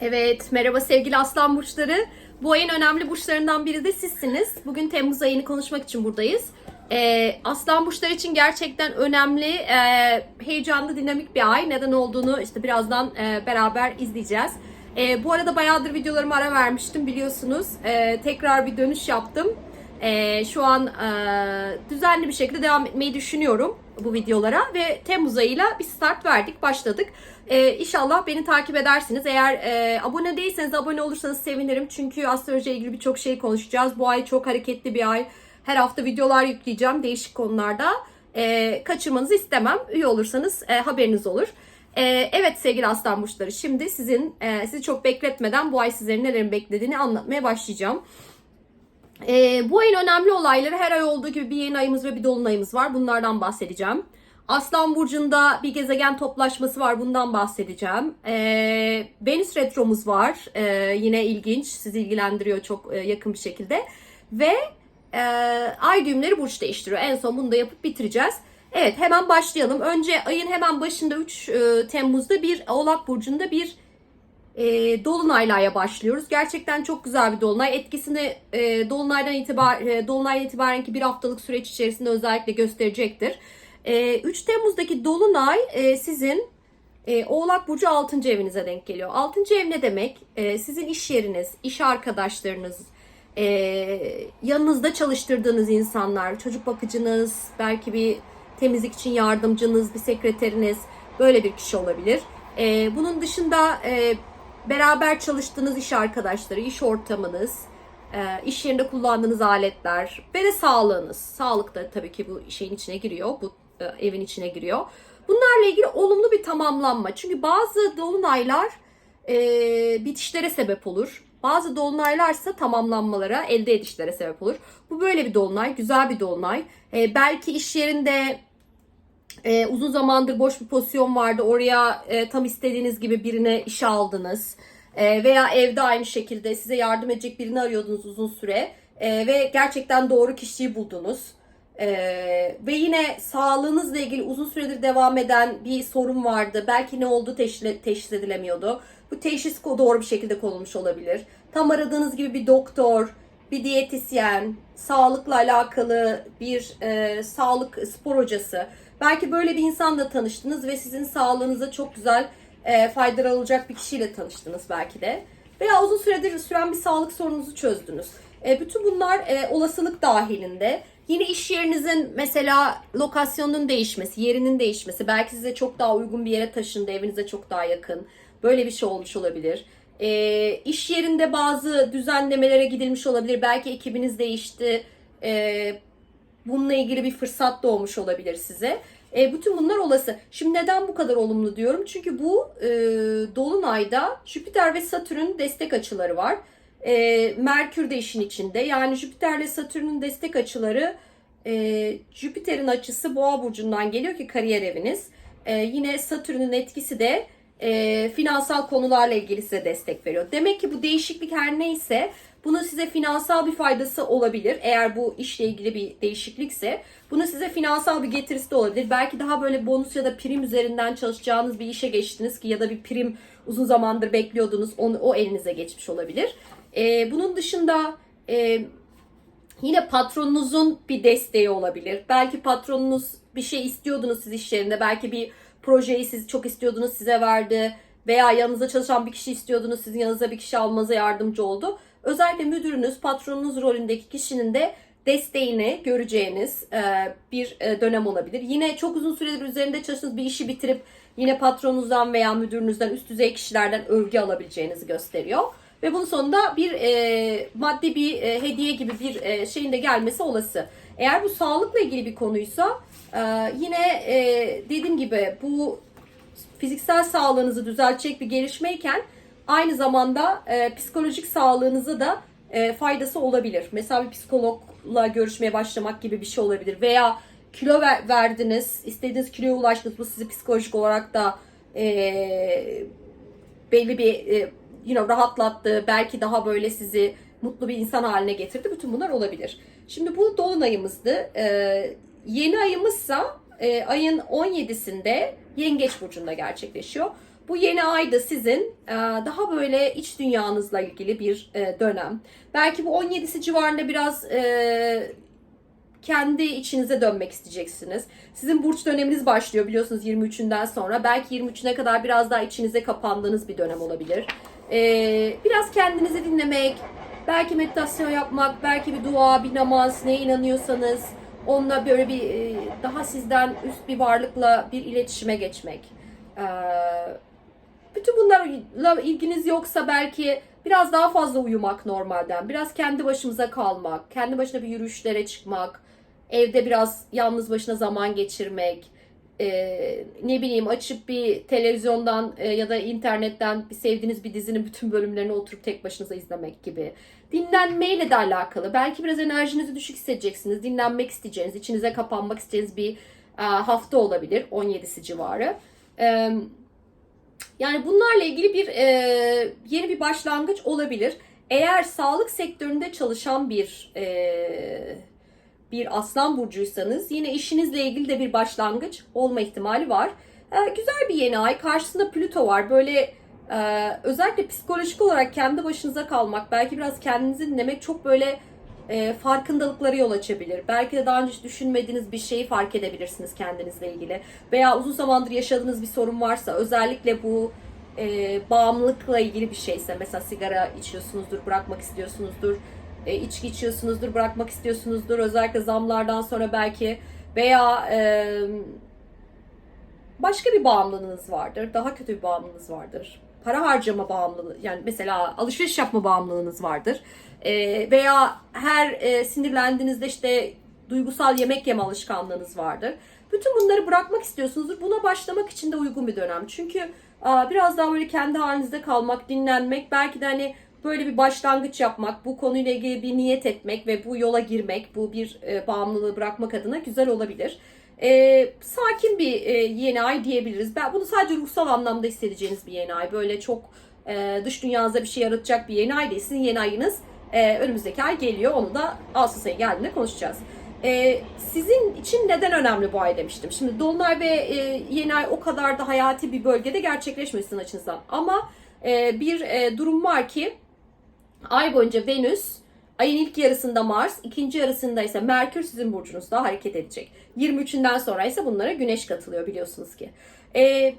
Evet, merhaba sevgili aslan burçları. Bu ayın önemli burçlarından biri de sizsiniz. Bugün Temmuz ayını konuşmak için buradayız. Ee, aslan burçları için gerçekten önemli, e, heyecanlı, dinamik bir ay. Neden olduğunu işte birazdan e, beraber izleyeceğiz. E, bu arada bayağıdır videolarıma ara vermiştim biliyorsunuz. E, tekrar bir dönüş yaptım. E, şu an e, düzenli bir şekilde devam etmeyi düşünüyorum bu videolara ve Temmuz ayıyla bir start verdik, başladık. Ee, inşallah beni takip edersiniz. Eğer e, abone değilseniz abone olursanız sevinirim. Çünkü astrolojiye ilgili birçok şey konuşacağız. Bu ay çok hareketli bir ay. Her hafta videolar yükleyeceğim değişik konularda. Ee, kaçırmanızı istemem. Üye olursanız e, haberiniz olur. Ee, evet sevgili aslan burçları şimdi sizin e, sizi çok bekletmeden bu ay sizlerin nelerin beklediğini anlatmaya başlayacağım. Ee, bu ayın önemli olayları her ay olduğu gibi bir yeni ayımız ve bir dolunayımız var. Bunlardan bahsedeceğim. Aslan Burcu'nda bir gezegen toplaşması var. Bundan bahsedeceğim. Ee, Venüs retromuz var. Ee, yine ilginç. Sizi ilgilendiriyor çok e, yakın bir şekilde. Ve e, ay düğümleri burç değiştiriyor. En son bunu da yapıp bitireceğiz. Evet hemen başlayalım. Önce ayın hemen başında 3 e, Temmuz'da bir Oğlak Burcu'nda bir e, Dolunay'la başlıyoruz. Gerçekten çok güzel bir Dolunay. Etkisini e, Dolunay'dan itibar, e, Dolunay'dan itibaren ki bir haftalık süreç içerisinde özellikle gösterecektir. E, 3 Temmuz'daki Dolunay e, sizin e, Oğlak Burcu 6. evinize denk geliyor. 6. ev ne demek? E, sizin iş yeriniz, iş arkadaşlarınız, e, yanınızda çalıştırdığınız insanlar, çocuk bakıcınız, belki bir temizlik için yardımcınız, bir sekreteriniz, böyle bir kişi olabilir. E, bunun dışında e, beraber çalıştığınız iş arkadaşları, iş ortamınız, e, iş yerinde kullandığınız aletler ve de sağlığınız. Sağlık da tabii ki bu şeyin içine giriyor, bu evin içine giriyor. Bunlarla ilgili olumlu bir tamamlanma. Çünkü bazı dolunaylar e, bitişlere sebep olur. Bazı dolunaylarsa tamamlanmalara, elde edişlere sebep olur. Bu böyle bir dolunay, güzel bir dolunay. E, belki iş yerinde e, uzun zamandır boş bir pozisyon vardı. Oraya e, tam istediğiniz gibi birine işe aldınız. E, veya evde aynı şekilde size yardım edecek birini arıyordunuz uzun süre. E, ve gerçekten doğru kişiyi buldunuz. E, ve yine sağlığınızla ilgili uzun süredir devam eden bir sorun vardı. Belki ne oldu teşhis, teşhis edilemiyordu. Bu teşhis doğru bir şekilde konulmuş olabilir. Tam aradığınız gibi bir doktor, bir diyetisyen, sağlıkla alakalı bir e, sağlık spor hocası. Belki böyle bir insanla tanıştınız ve sizin sağlığınıza çok güzel e, faydalar olacak bir kişiyle tanıştınız belki de. Veya uzun süredir süren bir sağlık sorununuzu çözdünüz. E, bütün bunlar e, olasılık dahilinde. Yine iş yerinizin mesela lokasyonunun değişmesi, yerinin değişmesi, belki size çok daha uygun bir yere taşındı, evinize çok daha yakın. Böyle bir şey olmuş olabilir. E, iş yerinde bazı düzenlemelere gidilmiş olabilir. Belki ekibiniz değişti. E, bununla ilgili bir fırsat doğmuş olabilir size. E, bütün bunlar olası. Şimdi neden bu kadar olumlu diyorum? Çünkü bu e, Dolunay'da Jüpiter ve Satürn destek açıları var. E, Merkür de işin içinde. Yani Jüpiter ile Satürn'ün destek açıları e, Jüpiter'in açısı Boğa burcundan geliyor ki kariyer eviniz. E, yine Satürn'ün etkisi de e, finansal konularla ilgili size destek veriyor. Demek ki bu değişiklik her neyse bunun size finansal bir faydası olabilir. Eğer bu işle ilgili bir değişiklikse bunun size finansal bir getirisi de olabilir. Belki daha böyle bonus ya da prim üzerinden çalışacağınız bir işe geçtiniz ki ya da bir prim uzun zamandır bekliyordunuz. Onu, o elinize geçmiş olabilir. E, bunun dışında e, yine patronunuzun bir desteği olabilir. Belki patronunuz bir şey istiyordunuz siz iş yerinde. Belki bir projeyi siz çok istiyordunuz size verdi. Veya yanınızda çalışan bir kişi istiyordunuz sizin yanınıza bir kişi almanıza yardımcı oldu. Özellikle müdürünüz, patronunuz rolündeki kişinin de desteğini göreceğiniz e, bir e, dönem olabilir. Yine çok uzun süredir üzerinde çalıştığınız bir işi bitirip yine patronunuzdan veya müdürünüzden üst düzey kişilerden övgü alabileceğinizi gösteriyor. Ve bunun sonunda bir e, maddi bir e, hediye gibi bir e, şeyin de gelmesi olası. Eğer bu sağlıkla ilgili bir konuysa e, yine e, dediğim gibi bu fiziksel sağlığınızı düzeltecek bir gelişmeyken aynı zamanda e, psikolojik sağlığınıza da e, faydası olabilir. Mesela bir psikologla görüşmeye başlamak gibi bir şey olabilir. Veya kilo ver, verdiniz, istediğiniz kiloya ulaştınız. Bu sizi psikolojik olarak da e, belli bir e, you know, rahatlattı. Belki daha böyle sizi mutlu bir insan haline getirdi. Bütün bunlar olabilir. Şimdi bu dolunayımızdı. E, yeni ayımızsa e, ayın 17'sinde Yengeç Burcu'nda gerçekleşiyor. bu yeni ay da sizin e, daha böyle iç dünyanızla ilgili bir e, dönem. Belki bu 17'si civarında biraz e, kendi içinize dönmek isteyeceksiniz. Sizin burç döneminiz başlıyor biliyorsunuz 23'ünden sonra. Belki 23'üne kadar biraz daha içinize kapandığınız bir dönem olabilir. Ee, biraz kendinizi dinlemek, belki meditasyon yapmak, belki bir dua, bir namaz, neye inanıyorsanız onunla böyle bir e, daha sizden üst bir varlıkla bir iletişime geçmek. Ee, bütün bunlarla ilginiz yoksa belki biraz daha fazla uyumak normalden, biraz kendi başımıza kalmak, kendi başına bir yürüyüşlere çıkmak, evde biraz yalnız başına zaman geçirmek, e, ne bileyim açıp bir televizyondan e, ya da internetten bir sevdiğiniz bir dizinin bütün bölümlerini oturup tek başınıza izlemek gibi. Dinlenmeyle de alakalı. Belki biraz enerjinizi düşük hissedeceksiniz. Dinlenmek isteyeceğiniz, içinize kapanmak isteyeceğiniz bir e, hafta olabilir. 17'si civarı. E, yani bunlarla ilgili bir e, yeni bir başlangıç olabilir. Eğer sağlık sektöründe çalışan bir e, bir aslan burcuysanız yine işinizle ilgili de bir başlangıç olma ihtimali var. E, güzel bir yeni ay. Karşısında Plüto var. Böyle e, özellikle psikolojik olarak kendi başınıza kalmak, belki biraz kendinizi dinlemek çok böyle e, farkındalıkları yol açabilir. Belki de daha önce hiç düşünmediğiniz bir şeyi fark edebilirsiniz kendinizle ilgili. Veya uzun zamandır yaşadığınız bir sorun varsa özellikle bu e, bağımlılıkla ilgili bir şeyse mesela sigara içiyorsunuzdur, bırakmak istiyorsunuzdur, e, içki içiyorsunuzdur, bırakmak istiyorsunuzdur. Özellikle zamlardan sonra belki veya e, başka bir bağımlılığınız vardır, daha kötü bir bağımlılığınız vardır. Para harcama bağımlılığı, yani mesela alışveriş yapma bağımlılığınız vardır. E, veya her e, sinirlendiğinizde işte duygusal yemek yeme alışkanlığınız vardır. Bütün bunları bırakmak istiyorsunuzdur. Buna başlamak için de uygun bir dönem. Çünkü biraz daha böyle kendi halinizde kalmak, dinlenmek, belki de hani böyle bir başlangıç yapmak, bu konuyla ilgili bir niyet etmek ve bu yola girmek, bu bir e, bağımlılığı bırakmak adına güzel olabilir. E, sakin bir e, yeni ay diyebiliriz. Ben bunu sadece ruhsal anlamda hissedeceğiniz bir yeni ay. Böyle çok e, dış dünyanıza bir şey yaratacak bir yeni ay değil. Sizin yeni ayınız e, önümüzdeki ay geliyor. Onu da Ağustos ayı geldiğinde konuşacağız. E, sizin için neden önemli bu ay demiştim. Şimdi Dolunay ve e, yeni ay o kadar da hayati bir bölgede gerçekleşmiyor sizin açınızdan. Ama e, bir e, durum var ki ay boyunca Venüs, ayın ilk yarısında Mars, ikinci yarısında ise Merkür sizin burcunuzda hareket edecek. 23'ünden sonra ise bunlara Güneş katılıyor biliyorsunuz ki. E,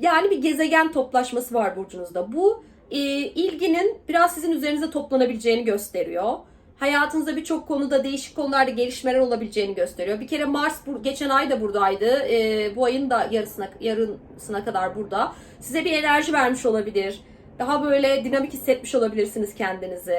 yani bir gezegen toplaşması var burcunuzda. Bu e, ilginin biraz sizin üzerinize toplanabileceğini gösteriyor. Hayatınızda birçok konuda değişik konularda gelişmeler olabileceğini gösteriyor. Bir kere Mars geçen ay da buradaydı. E, bu ayın da yarısına yarısına kadar burada. Size bir enerji vermiş olabilir. Daha böyle dinamik hissetmiş olabilirsiniz kendinizi.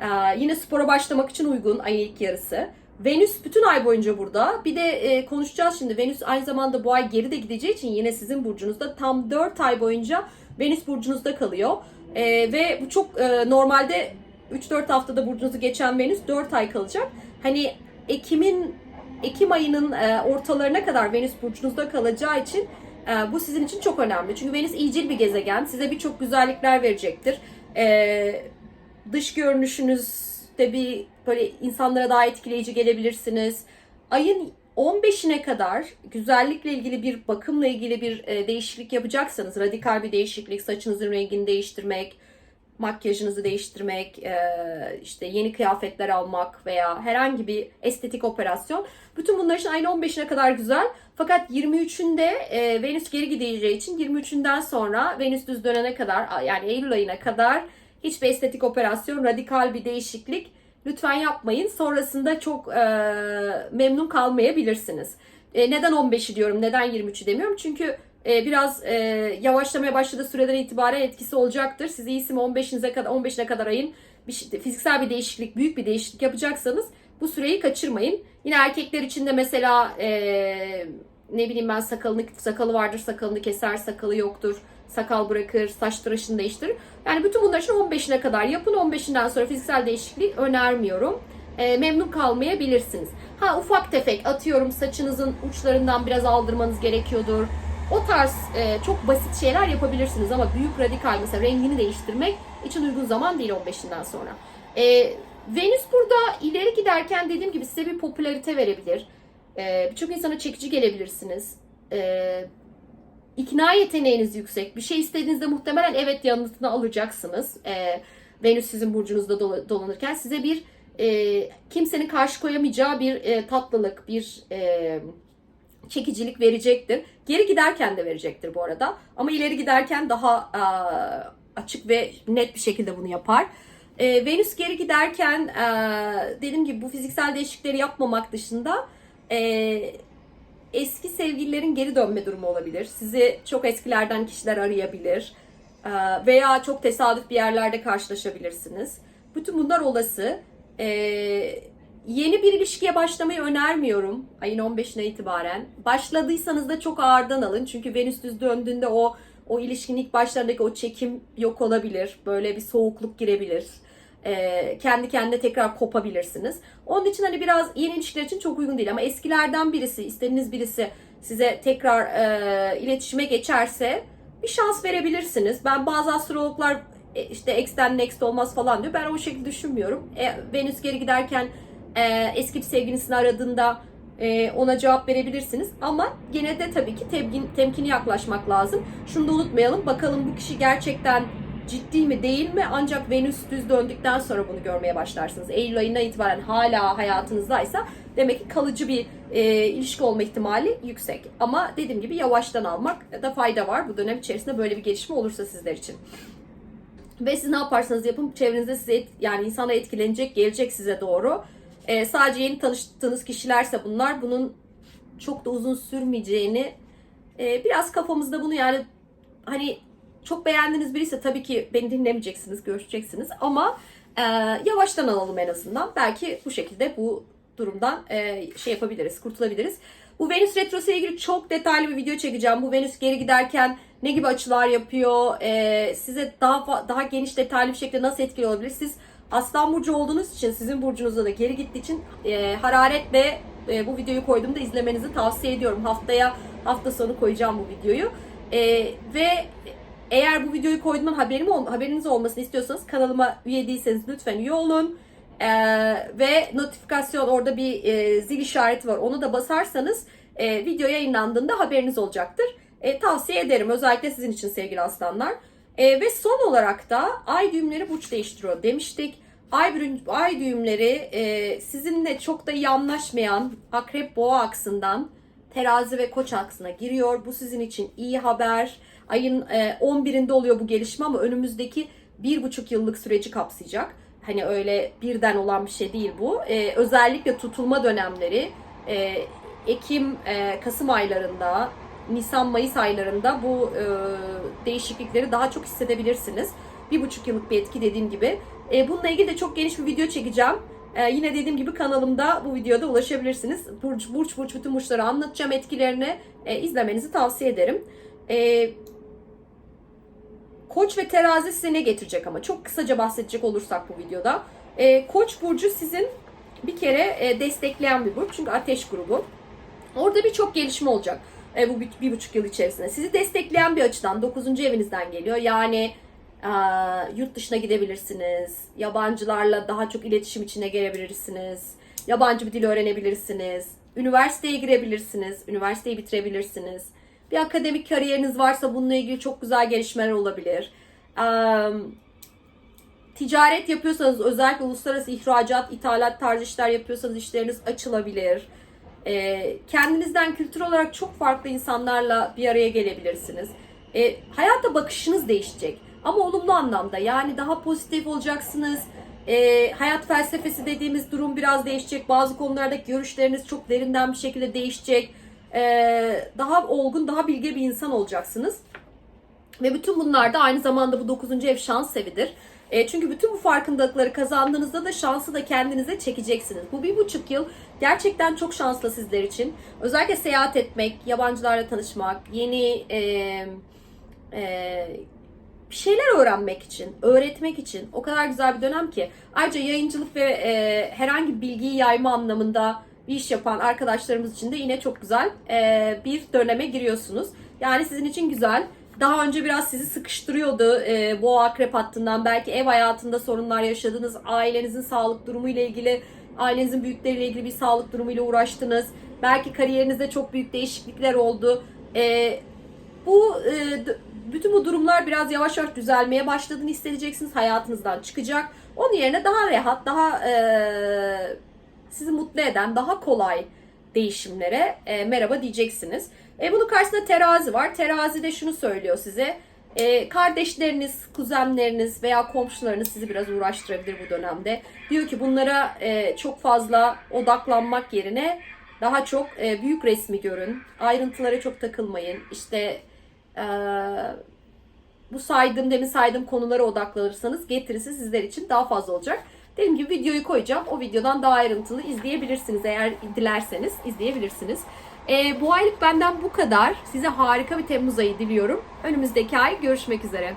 E, yine spora başlamak için uygun ayın ilk yarısı. Venüs bütün ay boyunca burada. Bir de e, konuşacağız şimdi. Venüs aynı zamanda bu ay geri de gideceği için yine sizin burcunuzda tam 4 ay boyunca Venüs burcunuzda kalıyor. E, ve bu çok e, normalde 3-4 haftada burcunuzu geçen Venüs 4 ay kalacak. Hani Ekim'in Ekim ayının e, ortalarına kadar Venüs burcunuzda kalacağı için e, bu sizin için çok önemli. Çünkü Venüs iyicil bir gezegen. Size birçok güzellikler verecektir. E, dış görünüşünüzde bir böyle insanlara daha etkileyici gelebilirsiniz. Ayın 15'ine kadar güzellikle ilgili bir bakımla ilgili bir e, değişiklik yapacaksanız radikal bir değişiklik, saçınızın rengini değiştirmek, makyajınızı değiştirmek, e, işte yeni kıyafetler almak veya herhangi bir estetik operasyon. Bütün bunlar için ayın 15'ine kadar güzel. Fakat 23'ünde e, Venüs geri gideceği için 23'ünden sonra Venüs düz dönene kadar yani Eylül ayına kadar hiçbir estetik operasyon, radikal bir değişiklik lütfen yapmayın. Sonrasında çok e, memnun kalmayabilirsiniz. Neden 15'i diyorum, neden 23'ü demiyorum? Çünkü biraz e, yavaşlamaya başladığı süreden itibaren etkisi olacaktır. Siz iyisi mi 15'inize kadar 15'ine kadar ayın bir fiziksel bir değişiklik, büyük bir değişiklik yapacaksanız bu süreyi kaçırmayın. Yine erkekler için de mesela e, ne bileyim ben sakalını sakalı vardır, sakalını keser, sakalı yoktur. Sakal bırakır, saç tıraşını değiştirir. Yani bütün bunlar için 15'ine kadar yapın. 15'inden sonra fiziksel değişiklik önermiyorum. E, memnun kalmayabilirsiniz. Ha ufak tefek atıyorum saçınızın uçlarından biraz aldırmanız gerekiyordur. O tarz e, çok basit şeyler yapabilirsiniz ama büyük radikal mesela rengini değiştirmek için uygun zaman değil 15'inden sonra. E, Venüs burada ileri giderken dediğim gibi size bir popülarite verebilir. E, Birçok insana çekici gelebilirsiniz. E, ikna yeteneğiniz yüksek. Bir şey istediğinizde muhtemelen evet yanıtını alacaksınız. Ee, Venüs sizin burcunuzda dola- dolanırken size bir e, kimsenin karşı koyamayacağı bir e, tatlılık, bir e, çekicilik verecektir. Geri giderken de verecektir bu arada. Ama ileri giderken daha e, açık ve net bir şekilde bunu yapar. E, Venüs geri giderken e, dediğim gibi bu fiziksel değişiklikleri yapmamak dışında e, eski sevgililerin geri dönme durumu olabilir. Sizi çok eskilerden kişiler arayabilir. E, veya çok tesadüf bir yerlerde karşılaşabilirsiniz. Bütün bunlar olası. E, yeni bir ilişkiye başlamayı önermiyorum ayın 15'ine itibaren. Başladıysanız da çok ağırdan alın. Çünkü Venüs düz döndüğünde o o ilişkinin ilk başlarındaki o çekim yok olabilir. Böyle bir soğukluk girebilir. Ee, kendi kendine tekrar kopabilirsiniz. Onun için hani biraz yeni ilişkiler için çok uygun değil ama eskilerden birisi, istediğiniz birisi size tekrar e, iletişime geçerse bir şans verebilirsiniz. Ben bazı astrologlar e, işte X'ten next olmaz falan diyor. Ben o şekilde düşünmüyorum. E, Venüs geri giderken e, eski bir sevgilisini aradığında e, ona cevap verebilirsiniz. Ama gene de tabii ki temkin, temkini yaklaşmak lazım. Şunu da unutmayalım. Bakalım bu kişi gerçekten ciddi mi değil mi? Ancak Venüs düz döndükten sonra bunu görmeye başlarsınız. Eylül ayından itibaren hala hayatınızdaysa demek ki kalıcı bir e, ilişki olma ihtimali yüksek. Ama dediğim gibi yavaştan almak da fayda var. Bu dönem içerisinde böyle bir gelişme olursa sizler için. Ve siz ne yaparsanız yapın çevrenizde size et- yani insanlar etkilenecek, gelecek size doğru. Ee, sadece yeni tanıştığınız kişilerse bunlar bunun çok da uzun sürmeyeceğini e, biraz kafamızda bunu yani hani çok beğendiğiniz biriyse tabii ki beni dinlemeyeceksiniz, görüşeceksiniz ama e, yavaştan alalım en azından. Belki bu şekilde bu durumdan e, şey yapabiliriz, kurtulabiliriz. Bu Venüs Retrosu ile ilgili çok detaylı bir video çekeceğim. Bu Venüs geri giderken ne gibi açılar yapıyor, e, size daha daha geniş detaylı bir şekilde nasıl etkili olabilir? Siz Aslan Burcu olduğunuz için, sizin burcunuzda da geri gittiği için e, hararetle e, bu videoyu koyduğumda izlemenizi tavsiye ediyorum. Haftaya, hafta sonu koyacağım bu videoyu. E, ve eğer bu videoyu koyduğumdan haberim ol, haberiniz olmasını istiyorsanız kanalıma üye değilseniz lütfen üye olun. Ee, ve notifikasyon orada bir e, zil işareti var. Onu da basarsanız e, video yayınlandığında haberiniz olacaktır. E, tavsiye ederim özellikle sizin için sevgili aslanlar. E, ve son olarak da ay düğümleri burç değiştiriyor demiştik. Ay, ay düğümleri e, sizinle çok da iyi anlaşmayan akrep boğa aksından terazi ve koç aksına giriyor. Bu sizin için iyi haber. Ayın e, 11'inde oluyor bu gelişme ama önümüzdeki bir buçuk yıllık süreci kapsayacak. Hani öyle birden olan bir şey değil bu. E, özellikle tutulma dönemleri e, Ekim, e, Kasım aylarında, Nisan-Mayıs aylarında bu e, değişiklikleri daha çok hissedebilirsiniz. Bir buçuk yıllık bir etki dediğim gibi. E, bununla ilgili de çok geniş bir video çekeceğim. E, yine dediğim gibi kanalımda bu videoda ulaşabilirsiniz. Burç burç, burç bütün burçları anlatacağım etkilerini. E, izlemenizi tavsiye ederim. E, Koç ve terazi size ne getirecek ama çok kısaca bahsedecek olursak bu videoda. E, Koç burcu sizin bir kere e, destekleyen bir burç çünkü ateş grubu. Orada birçok gelişme olacak e, bu bir, bir buçuk yıl içerisinde. Sizi destekleyen bir açıdan 9. evinizden geliyor. Yani e, yurt dışına gidebilirsiniz. Yabancılarla daha çok iletişim içine gelebilirsiniz. Yabancı bir dil öğrenebilirsiniz. Üniversiteye girebilirsiniz. Üniversiteyi bitirebilirsiniz. Bir akademik kariyeriniz varsa bununla ilgili çok güzel gelişmeler olabilir. E, ticaret yapıyorsanız özellikle uluslararası ihracat, ithalat tarzı işler yapıyorsanız işleriniz açılabilir. Ee, kendinizden kültür olarak çok farklı insanlarla bir araya gelebilirsiniz. Ee, hayata bakışınız değişecek. Ama olumlu anlamda yani daha pozitif olacaksınız. Ee, hayat felsefesi dediğimiz durum biraz değişecek. Bazı konulardaki görüşleriniz çok derinden bir şekilde değişecek. Ee, daha olgun, daha bilge bir insan olacaksınız. Ve bütün bunlar da aynı zamanda bu 9. ev şans evidir. E, çünkü bütün bu farkındalıkları kazandığınızda da şansı da kendinize çekeceksiniz. Bu bir buçuk yıl gerçekten çok şanslı sizler için. Özellikle seyahat etmek, yabancılarla tanışmak, yeni e, e, bir şeyler öğrenmek için, öğretmek için o kadar güzel bir dönem ki. Ayrıca yayıncılık ve e, herhangi bir bilgiyi yayma anlamında bir iş yapan arkadaşlarımız için de yine çok güzel e, bir döneme giriyorsunuz. Yani sizin için güzel. Daha önce biraz sizi sıkıştırıyordu e, boğa akrep hattından. Belki ev hayatında sorunlar yaşadınız. Ailenizin sağlık durumu ile ilgili, ailenizin büyükleriyle ilgili bir sağlık durumuyla uğraştınız. Belki kariyerinizde çok büyük değişiklikler oldu. E, Bu e, bütün bu durumlar biraz yavaş yavaş düzelmeye başladığını hissedeceksiniz. Hayatınızdan çıkacak. Onun yerine daha rahat, daha e, sizi mutlu eden, daha kolay değişimlere e, merhaba diyeceksiniz. E, bunun karşısında terazi var. Terazi de şunu söylüyor size. E, kardeşleriniz, kuzenleriniz veya komşularınız sizi biraz uğraştırabilir bu dönemde. Diyor ki bunlara e, çok fazla odaklanmak yerine daha çok e, büyük resmi görün. Ayrıntılara çok takılmayın. İşte e, bu saydığım, demin saydığım konulara odaklanırsanız getirisi sizler için daha fazla olacak. Dediğim gibi videoyu koyacağım. O videodan daha ayrıntılı izleyebilirsiniz. Eğer dilerseniz izleyebilirsiniz. Ee, bu aylık benden bu kadar. Size harika bir Temmuz ayı diliyorum. Önümüzdeki ay görüşmek üzere.